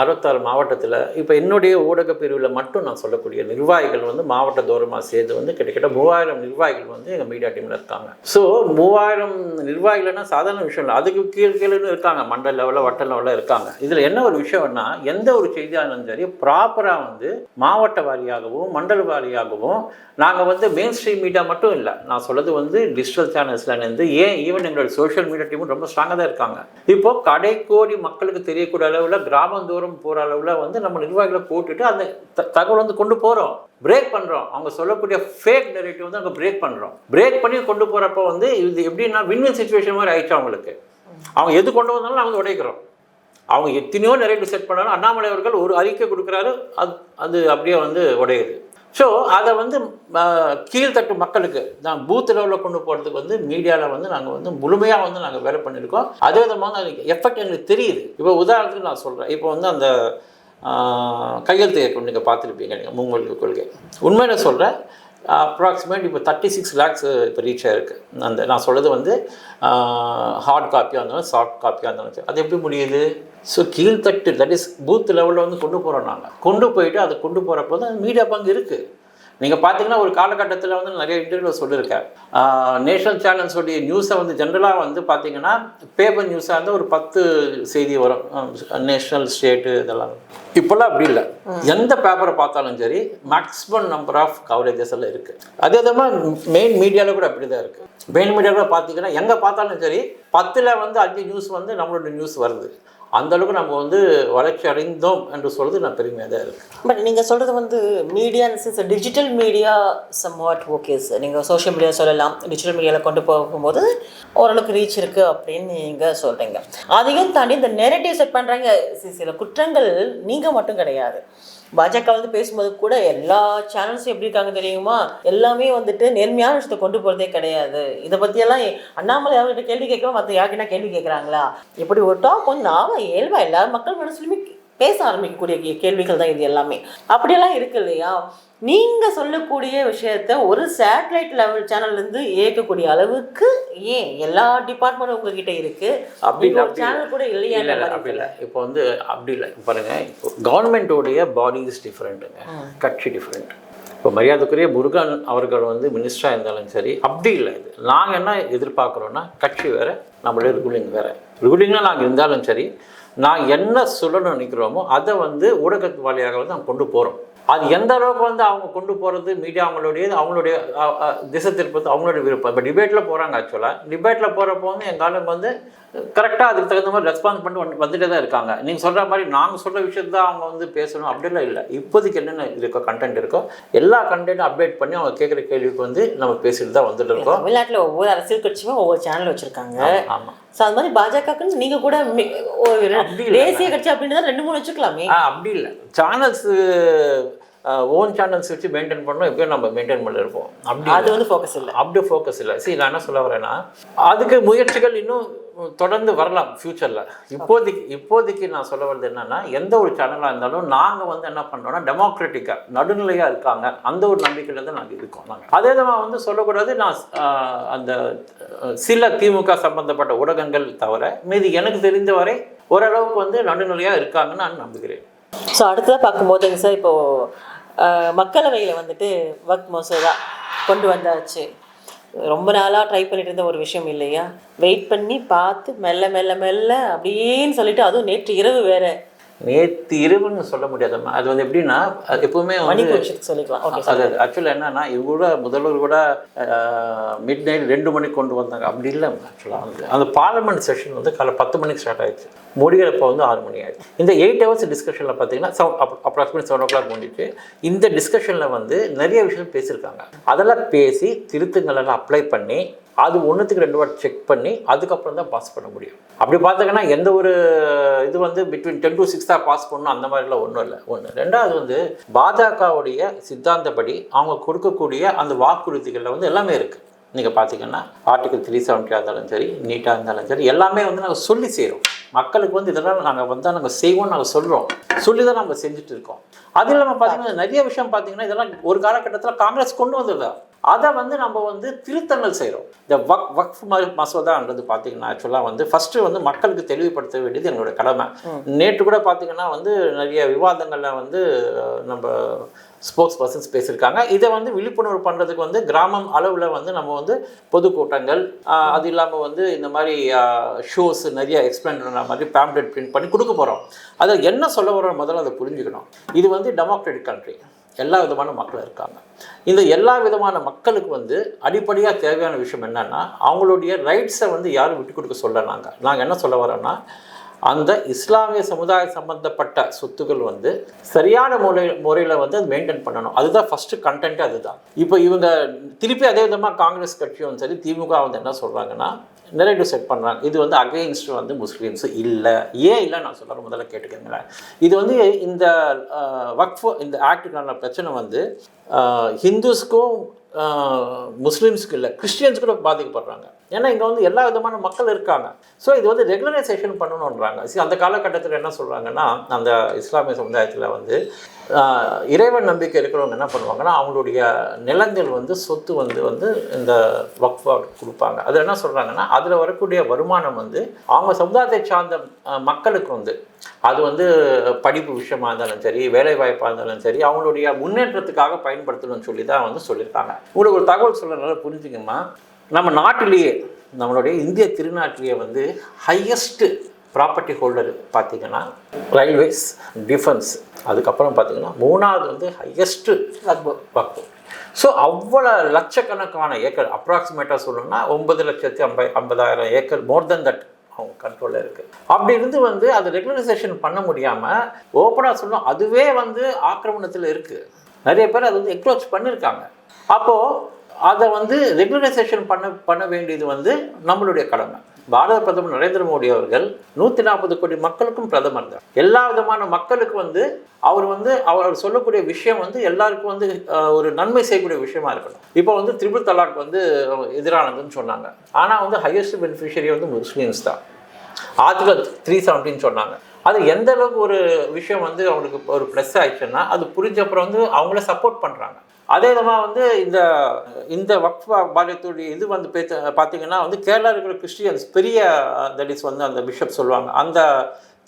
அறுபத்தாறு மாவட்டத்தில் இப்போ என்னுடைய ஊடக பிரிவில் மட்டும் நான் சொல்லக்கூடிய நிர்வாகிகள் வந்து மாவட்ட தூரமாக சேர்ந்து வந்து கிட்டத்தட்ட மூவாயிரம் நிர்வாகிகள் வந்து எங்கள் மீடியா டீமில் இருக்காங்க. ஸோ மூவாயிரம் நிர்வாகிகள்னா சாதாரண விஷயம் இல்லை. அதுக்கு கீழ் கீழேன்னு இருக்காங்க. மண்டல லெவலில் வட்ட லெவலில் இருக்காங்க. இதில் என்ன ஒரு விஷயம்னா எந்த ஒரு செய்தியாக இருந்தாலும் சரி ப்ராப்பராக வந்து மாவட்ட வாரியாகவும் மண்டல வாரியாகவும் நாங்கள் வந்து மெயின் ஸ்ட்ரீம் மீடியா மட்டும் இல்லை. நான் சொல்கிறது வந்து டிஜிட்டல் சேனல்ஸ்லேருந்து ஏன் ஈவன் எங்களோட சோஷியல் மீடியா டீமும் ரொம்ப ஸ்ட்ராங்காக தான் இருக்காங்க. இப்போது கடைக்கோடி கடைக்கோடி மக்களுக்கு தெரியக்கூடிய அளவில் கிராமந்தோறும் போகிற அளவில் வந்து நம்ம நிர்வாகிகளை போட்டுட்டு அந்த த- தகவல் வந்து கொண்டு போகிறோம் பிரேக் பண்ணுறோம் அவங்க சொல்லக்கூடிய ஃபேக் நெரேட்டிவ் வந்து அவங்க பிரேக் பண்ணுறோம் பிரேக் பண்ணி கொண்டு போகிறப்ப வந்து இது எப்படின்னா வின் சுச்சுவேஷன் மாதிரி ஆயிடுச்சு அவங்களுக்கு. அவங்க எது கொண்டு வந்தாலும் நாங்கள் உடைக்கிறோம். அவங்க எத்தனையோ நெரேட்டிவ் செட் பண்ணாலும் அண்ணாமலை அவர்கள் ஒரு அறிக்கை கொடுக்குறாரு. அது அது அப்படியே வந்து உடையுது. ஸோ அதை வந்து கீழ்த்தட்டு மக்களுக்கு நான் பூத் லெவலில் கொண்டு போகிறதுக்கு வந்து மீடியாவில் வந்து நாங்கள் வந்து முழுமையாக வந்து நாங்கள் வேலை பண்ணியிருக்கோம். அதே விதமாக அதுக்கு எஃபெக்ட் எங்களுக்கு தெரியுது. இப்போ உதாரணத்துக்கு நான் சொல்கிறேன் இப்போ வந்து அந்த கையெழுத்து இயக்கம் நீங்கள் பார்த்துருப்பீங்க நீங்கள் மூங்கொழிவு கொள்கை. உண்மையில சொல்கிறேன் அப்ராக்சிமேட் இப்போ தேர்ட்டி சிக்ஸ் லேக்ஸ் இப்போ ரீச் ஆகிருக்கு அந்த நான் சொல்கிறது வந்து ஹார்ட் காப்பியாக இருந்தாலும் சாஃப்ட் காப்பியாக இருந்தாலும் அது எப்படி முடியுது? ஸோ கீழ்த்தட்டு தட் இஸ் பூத் லெவலில் வந்து கொண்டு போகிறோம் நாங்கள் கொண்டு போயிட்டு அதை கொண்டு போகிறப்போ தான் மீடியா பங்கு இருக்குது நீங்கள் பார்த்தீங்கன்னா ஒரு காலகட்டத்தில் வந்து நிறைய இன்டர்வியூ சொல்லியிருக்கேன். நேஷனல் சேனல்ஸோடைய நியூஸை வந்து ஜென்ரலாக வந்து பார்த்தீங்கன்னா பேப்பர் நியூஸாக இருந்தால் ஒரு பத்து செய்தி வரும். நேஷனல் ஸ்டேட்டு இதெல்லாம். இப்போல்லாம் அப்படி இல்லை. எந்த பேப்பரை பார்த்தாலும் சரி மேக்ஸிமம் நம்பர் ஆஃப் கவரேஜஸ் எல்லாம் இருக்குது அதே விதமாக மெயின் மீடியாவில் கூட அப்படி தான் இருக்குது மெயின் மீடியாவில் பார்த்தீங்கன்னா எங்கே பார்த்தாலும் சரி பத்தில் வந்து அஞ்சு நியூஸ் வந்து நம்மளோட நியூஸ் வருது. அந்த அளவுக்கு நம்ம வந்து வளர்ச்சி அடைந்தோம் என்று சொல்றது நான் பெருமையாக தான் இருக்கு. பட் நீங்க சொல்றது வந்து media digital media somewhat okay sir நீங்க சோஷியல் மீடியா சொல்லலாம். டிஜிட்டல் மீடியாவில் கொண்டு போகும்போது ஓரளவுக்கு ரீச் இருக்கு அப்படின்னு நீங்க சொல்றீங்க. அதையும் தாண்டி இந்த நெரட்டிவ் செட் பண்றாங்க. சி- சில குற்றங்கள் நீங்க மட்டும் கிடையாது. பாஜக வந்து பேசும்போது கூட எல்லா சேனல்ஸும் எப்படி இருக்காங்க தெரியுமா? எல்லாமே வந்துட்டு நேர்மையான விஷயத்தை கொண்டு போகிறதே கிடையாது. இதை பற்றியெல்லாம் அண்ணாமலை அவர்கிட்ட கேள்வி கேட்கலாம் மற்ற யாருக்குன்னா கேள்வி கேட்குறாங்களா? இப்படி ஒரு டாக் வந்து நாம இயல்பாக எல்லா மக்கள் மனசுலையுமே பேச ஆரம்பிக்கக்கூடிய கேள்விகள் தான் இது எல்லாமே. அப்படியெல்லாம் இருக்கு இல்லையா? நீங்க சொல்லக்கூடிய விஷயத்த ஒரு சேட்டலைட் லெவல் சேனல்ல இருந்து இயக்கக்கூடிய அளவுக்கு ஏன் எல்லா டிபார்ட்மெண்ட்டும் உங்ககிட்ட இருக்கு? அப்படி இல்லை. சேனல் கூட இல்லையா இல்லை இல்லை அப்படி இல்லை. இப்போ வந்து அப்படி இல்லை. பாருங்க இப்போ கவர்மெண்ட்டோடைய பாடி இஸ் டிஃப்ரெண்ட்டுங்க கட்சி டிஃப்ரெண்ட் இப்போ மரியாதைக்குரிய முருகன் அவர்கள் வந்து மினிஸ்டராக இருந்தாலும் சரி அப்படி இல்லை இது. நாங்கள் என்ன எதிர்பார்க்குறோன்னா கட்சி வேற நம்மளுடைய ரூலிங் வேற. ரூலிங்லாம் நாங்கள் இருந்தாலும் சரி நான் என்ன சொல்லணும்னு நினைக்கிறோமோ அதை வந்து ஊடகத்து வழியாக வந்து நாங்கள் கொண்டு போகிறோம் அது எந்த அளவுக்கு வந்து அவங்க கொண்டு போகிறது மீடியா அவங்களுடைய அவங்களுடைய திசை திருப்பது அவங்களுடைய விருப்பம். இப்போ டிபேட்டில் போகிறாங்க ஆக்சுவலாக டிபேட்டில் போகிறப்போ வந்து எங்காலும் வந்து கரெக்டாக அதுக்கு தகுந்த மாதிரி ரெஸ்பான்ஸ் பண்ணிட்டு வந்து வந்துட்டே தான் இருக்காங்க. நீங்கள் சொல்கிற மாதிரி நாங்கள் சொல்கிற விஷயத்தை தான் அவங்க வந்து பேசணும் அப்படிலாம் இல்லை. இப்போதைக்கு என்னென்ன இருக்கோ கண்டென்ட் இருக்கோ எல்லா கண்டென்ட்டும் அப்டேட் பண்ணி அவங்க கேட்குற கேள்விக்கு வந்து நம்ம பேசிட்டு தான் வந்துட்டு இருக்கோம். தமிழ்நாட்டுல ஒவ்வொரு அரசியல் கட்சியும் ஒவ்வொரு சேனல் வச்சிருக்காங்க. ஆமாம் ஸோ அது மாதிரி பாஜகக்குன்னு நீங்க கூட. தேசிய கட்சி அப்படின்னு தான் ரெண்டு மூணு வச்சுக்கலாமே. அப்படி இல்லை. சேனல்ஸ் ஓன் சேனல்ஸ் வச்சு மெயின்டைன் பண்ணோம் எப்பயும் நம்ம மெயின்டைன் பண்ணிருப்போம் அப்படி அது வந்து ஃபோக்கஸ் இல்லை. அப்படி ஃபோக்கஸ் இல்லை. சரி நான் என்ன சொல்ல வரேன்னா அதுக்கு முயற்சிகள் இன்னும் தொடர்ந்து வரலாம் ஃப்யூச்சரில் இப்போதைக்கு இப்போதைக்கு நான் சொல்ல வர்றது என்னன்னா எந்த ஒரு சேனலாக இருந்தாலும் நாங்கள் வந்து என்ன பண்ணுறோம்னா டெமோக்ராட்டிக்காக நடுநிலையாக இருக்காங்க. அந்த ஒரு நம்பிக்கையில் தான் நாங்கள் இருக்கோம் நாங்கள் அதே தான் வந்து சொல்லக்கூடாது நான் அந்த சில திமுக சம்பந்தப்பட்ட ஊடகங்கள் தவிர மீதி எனக்கு தெரிந்த வரை ஓரளவுக்கு வந்து நடுநிலையாக இருக்காங்கன்னு நான் நம்புகிறேன். ஸோ அடுத்ததாக பார்க்கும்போதுங்க சார் இப்போ அஹ், மக்களவையில் வந்துட்டு வக் மசோதா கொண்டு வந்தாச்சு. ரொம்ப நாளாக ட்ரை பண்ணிட்டு இருந்த ஒரு விஷயம் இல்லையா? வெயிட் பண்ணி பார்த்து மெல்ல மெல்ல மெல்ல அப்படியேன்னு சொல்லிட்டு அதுவும் நேற்று இரவு வேறு நேற்று இரவுன்னு சொல்ல முடியாதம்மா அது வந்து எப்படின்னா அது எப்பவுமே வந்து சொல்லிக்கலாம். அது ஆக்சுவலாக என்னன்னா இவங்க கூட முதல்வர் கூட மிட் நைட் ரெண்டு மணிக்கு கொண்டு வந்தாங்க. அப்படி இல்லை ஆக்சுவலாக வந்து. அந்த பார்லமெண்ட் செஷன் வந்து காலை பத்து மணிக்கு ஸ்டார்ட் ஆயிடுச்சு. முடிகிறப்போ வந்து ஆறு மணி ஆயிடுச்சு. இந்த எயிட் ஹவர்ஸ் டிஸ்கஷனில் பார்த்தீங்கன்னா seven approximate seven o'clock முடிஞ்சிச்சு இந்த டிஸ்கஷனில் வந்து நிறைய விஷயம் பேசியிருக்காங்க. அதெல்லாம் பேசி திருத்தங்கள் எல்லாம் அப்ளை பண்ணி அது ஒன்றுத்துக்கு ரெண்டு வாட் செக் பண்ணி அதுக்கப்புறம் தான் பாஸ் பண்ண முடியும். அப்படி பார்த்தீங்கன்னா எந்த ஒரு இது வந்து பிட்வீன் டென் டு சிக்ஸ் தான் பாஸ் பண்ணணும் அந்த மாதிரிலாம் ஒன்றும் இல்லை. ஒன்று ரெண்டாவது வந்து பாஜகவுடைய சித்தாந்தப்படி அவங்க கொடுக்கக்கூடிய அந்த வாக்குறுதிகளில் வந்து எல்லாமே இருக்குது நீங்கள் பார்த்தீங்கன்னா ஆர்டிகல் த்ரீ செவன்ட்டியாக இருந்தாலும் சரி நீட்டாக இருந்தாலும் சரி எல்லாமே வந்து நாங்கள் சொல்லி செய்கிறோம் மக்களுக்கு வந்து இதெல்லாம் நாங்கள் வந்தால் நாங்கள் செய்வோம்னு நாங்கள் சொல்கிறோம் சொல்லி தான் நம்ம செஞ்சுட்டு இருக்கோம். அது இல்லாமல் பார்த்தீங்கன்னா நிறைய விஷயம் பார்த்தீங்கன்னா இதெல்லாம் ஒரு காலகட்டத்தில் காங்கிரஸ் கொண்டு வந்ததா. அதை வந்து நம்ம வந்து திருத்தங்கள் செய்கிறோம் இந்த வக் வக்ஃப் மசோதான்றது பார்த்தீங்கன்னா ஆக்சுவலாக வந்து ஃபஸ்ட்டு வந்து மக்களுக்கு தெளிவுபடுத்த வேண்டியது எங்களுடைய கடமை. நேற்று கூட பார்த்தீங்கன்னா வந்து நிறைய விவாதங்களில் வந்து நம்ம ஸ்போக்ஸ் பர்சன்ஸ் பேசியிருக்காங்க. இதை வந்து விழிப்புணர்வு பண்ணுறதுக்கு வந்து கிராமம் அளவில் வந்து நம்ம வந்து பொதுக்கூட்டங்கள் அது இல்லாமல் வந்து இந்த மாதிரி ஷோஸ் நிறைய எக்ஸ்பிளைன் பண்ணுற மாதிரி பேம்ப்ளெட் பிரிண்ட் பண்ணி கொடுக்க போகிறோம் அதில் என்ன சொல்ல வரோம் முதல்ல அதை புரிஞ்சுக்கணும். இது வந்து டெமோக்ராட்டிக் கண்ட்ரி எல்லா விதமான மக்கள் இருக்காங்க. இந்த எல்லா விதமான மக்களுக்கு வந்து அடிப்படையாக தேவையான விஷயம் என்னன்னா அவங்களுடைய ரைட்ஸை வந்து யாரும் விட்டு கொடுக்க சொல்ல நாங்கள் நாங்கள் என்ன சொல்ல வரோன்னா அந்த இஸ்லாமிய சமுதாய சம்பந்தப்பட்ட சொத்துக்கள் வந்து சரியான முறை முறையில் வந்து அது மெயின்டைன் பண்ணணும். அதுதான் ஃபஸ்ட்டு கண்டென்ட் அதுதான். இப்போ இவங்க திருப்பி அதே விதமாக காங்கிரஸ் கட்சியும் சரி திமுக வந்து என்ன சொல்கிறாங்கன்னா நெரேட்டிவ் செட் பண்ணுறாங்க இது வந்து அகெயின்ஸ்ட் வந்து முஸ்லீம்ஸ் இல்லை. ஏன் இல்லை நான் சொல்கிறேன் முதல்ல கேட்டுக்கங்களேன். இது வந்து இந்த வக்ஃப் இந்த ஆக்டுக்கான பிரச்சனை வந்து ஹிந்துஸ்க்கும் முஸ்லீம்ஸ்க்கு இல்லை கிறிஸ்டியன்ஸ் கூட பாதிக்கப்படுறாங்க. ஏன்னா இங்கே வந்து எல்லா விதமான மக்கள் இருக்காங்க. ஸோ இது வந்து ரெகுலரைசேஷன் பண்ணணுன்றாங்க See, அந்த காலகட்டத்தில் என்ன சொல்கிறாங்கன்னா அந்த இஸ்லாமிய சமுதாயத்தில் வந்து இறைவன் நம்பிக்கை இருக்கிறவங்க என்ன பண்ணுவாங்கன்னா அவங்களுடைய நிலங்கள் வந்து சொத்து வந்து வந்து இந்த வக்ஃபா கொடுப்பாங்க. அதில் என்ன சொல்கிறாங்கன்னா அதில் வரக்கூடிய வருமானம் வந்து அவங்க சமுதாயத்தை சார்ந்த மக்களுக்கு வந்து அது வந்து படிப்பு விஷயமா இருந்தாலும் சரி வேலை வாய்ப்பாக இருந்தாலும் சரி அவங்களுடைய முன்னேற்றத்துக்காக பயன்படுத்தணும்னு சொல்லி தான் வந்து சொல்லியிருக்காங்க. உங்களுக்கு ஒரு தகவல் சொல்கிறதுனால நல்லா புரிஞ்சுக்கமா? நம்ம நாட்டிலேயே நம்மளுடைய இந்திய திருநாட்டிலேயே வந்து ஹையஸ்ட்டு ப்ராப்பர்ட்டி ஹோல்டர் பார்த்தீங்கன்னா ரயில்வேஸ் டிஃபென்ஸ் அதுக்கப்புறம் பார்த்தீங்கன்னா மூணாவது வந்து ஹையஸ்ட்டு வக்ஃபு ஸோ அவ்வளோ லட்சக்கணக்கான ஏக்கர் அப்ராக்சிமேட்டாக சொல்லணும்னா ஒன்பது லட்சத்தி ஐம்ப ஐம்பதாயிரம் ஏக்கர் மோர் தென் தட் அவங்க கண்ட்ரோலில் இருக்குது அப்படி இருந்து வந்து அது ரெகுலரைசேஷன் பண்ண முடியாமல் ஓப்பனாக சொல்லணும் அதுவே வந்து ஆக்கிரமணத்தில் இருக்குது நிறைய பேர் அது வந்து எக்ரோச் பண்ணியிருக்காங்க அப்போது அதை வந்து ரெகுலரைசேஷன் பண்ண பண்ண வேண்டியது வந்து நம்மளுடைய கடமை. பாரத பிரதமர் நரேந்திர மோடி அவர்கள் நூற்றி நாற்பது கோடி மக்களுக்கும் பிரதமர் தான். எல்லா விதமான மக்களுக்கு வந்து அவர் வந்து அவர் சொல்லக்கூடிய விஷயம் வந்து எல்லாருக்கும் வந்து ஒரு நன்மை செய்யக்கூடிய விஷயமா இருக்கணும். இப்போ வந்து திரிபுல் தலாக் வந்து எதிரானதுன்னு சொன்னாங்க. ஆனால் வந்து ஹையஸ்ட் பெனிஃபிஷியரி வந்து முஸ்லீம்ஸ் தான். ஆர்டிகல் த்ரீ செவன்டின்னு சொன்னாங்க. அது எந்த அளவுக்கு ஒரு விஷயம் வந்து அவங்களுக்கு ஒரு ப்ளஸ் ஆயிடுச்சுன்னா அது புரிஞ்ச அப்புறம் வந்து அவங்கள சப்போர்ட் பண்ணுறாங்க அதே விதமாக வந்து இந்த இந்த வக்ஃப் பாலியத்துடைய இது வந்து பேத்து பார்த்தீங்கன்னா வந்து கேரளா இருக்கிற கிறிஸ்டியன்ஸ் பெரிய தட் இஸ் வந்து அந்த பிஷப் சொல்லுவாங்க. அந்த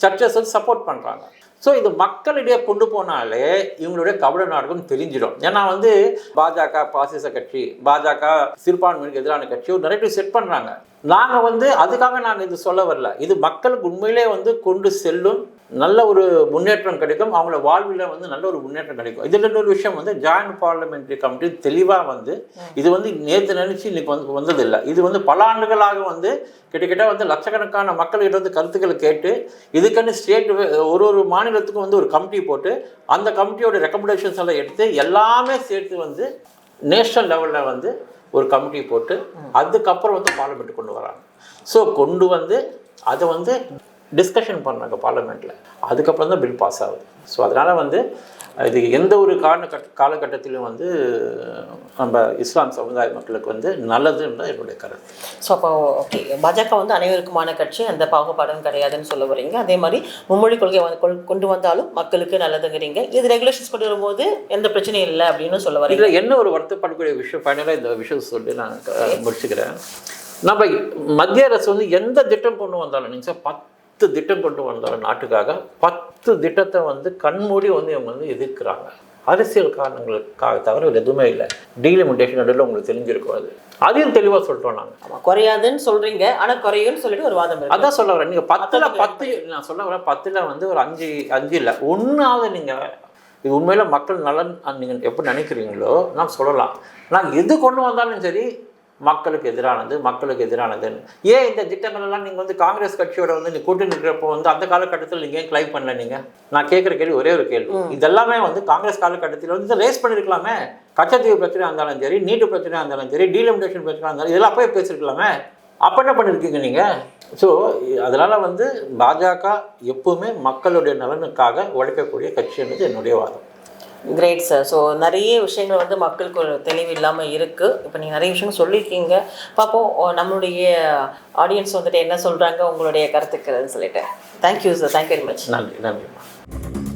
சர்ச்சஸ் வந்து சப்போர்ட் பண்ணுறாங்க ஸோ இது மக்களிடையே கொண்டு போனாலே இவங்களுடைய கபட நாடகம் தெரிஞ்சிடும். ஏன்னா வந்து பாஜக பாசிச கட்சி பாஜக சிறுபான்மையினருக்கு எதிரான கட்சி ஒரு நெரட்டிவ் செட் பண்ணுறாங்க நாங்கள் வந்து அதுக்காக நாங்கள் இது சொல்ல வரல. இது மக்களுக்கு உண்மையிலே வந்து கொண்டு செல்லும் நல்ல ஒரு முன்னேற்றம் கிடைக்கும். அவங்கள வாழ்வில் வந்து நல்ல ஒரு முன்னேற்றம் கிடைக்கும். இதில் இன்னொரு விஷயம் வந்து ஜாயிண்ட் பார்லிமெண்ட்ரி கமிட்டி தெளிவாக வந்து இது வந்து நேற்று நினச்சி இன்னைக்கு வந்து வந்ததில்லை. இது வந்து பல ஆண்டுகளாக வந்து கிட்டத்தட்ட வந்து லட்சக்கணக்கான மக்கள்கிட்ட வந்து கருத்துக்களை கேட்டு இதுக்குன்னு ஸ்டேட் ஒரு ஒரு மாநிலத்துக்கும் வந்து ஒரு கமிட்டி போட்டு அந்த கமிட்டியோட ரெக்கமெண்டேஷன்ஸ் எல்லாம் எடுத்து எல்லாமே சேர்த்து வந்து நேஷனல் லெவலில் வந்து ஒரு கமிட்டி போட்டு அதுக்கப்புறம் வந்து பார்லிமெண்ட் கொண்டு வராங்க. ஸோ கொண்டு வந்து அதை வந்து டிஸ்கஷன் பண்ணாங்க பார்லிமெண்ட்டில் அதுக்கப்புறம் தான் பில் பாஸ் ஆகுது. ஸோ அதனால் வந்து இது எந்த ஒரு காலகட்ட காலகட்டத்திலும் வந்து நம்ம இஸ்லாம் சமுதாய மக்களுக்கு வந்து நல்லதுன்னு தான் என்னுடைய கருத்து. ஸோ அப்போ ஓகே பாஜக வந்து அனைவருக்குமான கட்சி அந்த பாகுபாடும் கிடையாதுன்னு சொல்ல வரீங்க அதே மாதிரி மும்மொழி கொள்கை வந்து கொண்டு வந்தாலும் மக்களுக்கு நல்லதுங்கிறீங்க. இது ரெகுலேஷன்ஸ் கொண்டு வரும்போது எந்த பிரச்சனையும் இல்லை அப்படின்னு சொல்ல வரீங்க. இதில் என்ன ஒரு வருத்தப்படக்கூடிய விஷயம்? ஃபைனலாக இந்த விஷயம் சொல்லி நான் முடிச்சுக்கிறேன். நம்ம மத்திய அரசு வந்து எந்த திட்டம் கொண்டு வந்தாலும் நீங்கள் சார் பத்து திட்டம் கொண்டு வந்தாலும் நாட்டுக்காக பத்து திட்டத்தை வந்து கண்மூடி வந்து இவங்க வந்து எதிர்க்கிறாங்க. அரசியல் காரணங்களுக்காக தவிர எதுவுமே இல்லை. டீலிமிட்டேஷன் நடுவில் உங்களுக்கு தெரிஞ்சிருக்கும் அது. அதையும் தெளிவாக சொல்லிட்டோம் நாங்கள் ஆமா, குறையாதுன்னு சொல்றீங்க. ஆனா குறையும்னு சொல்லிட்டு ஒரு வாதம் அதான் சொல்ல வரேன். நீங்கள் பத்தில் பத்து நான் சொல்ல வரேன். பத்தில் வந்து ஒரு அஞ்சு அஞ்சு இல்லை ஒன்றாவது நீங்கள் இது உண்மையில மக்கள் நலன் நீங்கள் எப்படி நினைக்கிறீங்களோ நான் சொல்லலாம். நான் எது கொண்டு வந்தாலும் சரி மக்களுக்கு எதிரானது மக்களுக்கு எதிரானதுன்னு ஏன் இந்த திட்டங்கள் எல்லாம் நீங்கள் வந்து காங்கிரஸ் கட்சியோட வந்து நீ கூட்டணி இருக்கிறப்போ வந்து அந்த காலகட்டத்தில் நீங்கள் ஏன் கிளைம் பண்ணல நீங்கள் நான் கேட்குற கேள்வி ஒரே ஒரு கேள்வி. இதெல்லாமே வந்து காங்கிரஸ் காலகட்டத்தில் வந்து ரேஸ் பண்ணியிருக்கலாமே கச்சத்தீவு பிரச்சனையாக இருந்தாலும் சரி நீட்டு பிரச்சனையாக இருந்தாலும் சரி டீலிமிடேஷன் பிரச்சனையாக இருந்தாலும் இதெல்லாம் அப்போயே பேசியிருக்கலாமே அப்போ என்ன பண்ணியிருக்கீங்க நீங்கள் ஸோ அதனால் வந்து பாஜக எப்பவுமே மக்களுடைய நலனுக்காக உழைக்கக்கூடிய கட்சின்றது என்னுடைய வாதம். கிரேட் சார் ஸோ நிறைய விஷயங்கள் வந்து மக்களுக்கு ஒரு தெளிவு இல்லாமல் இருக்குது இப்போ நீங்கள் நிறைய விஷயங்கள் சொல்லியிருக்கீங்க பார்ப்போம் நம்மளுடைய ஆடியன்ஸ் வந்துட்டு என்ன சொல்கிறாங்க உங்களுடைய கருத்துக்கிறதுன்னு சொல்லிட்டு. Thank you sir thank you very much நன்றி நன்றி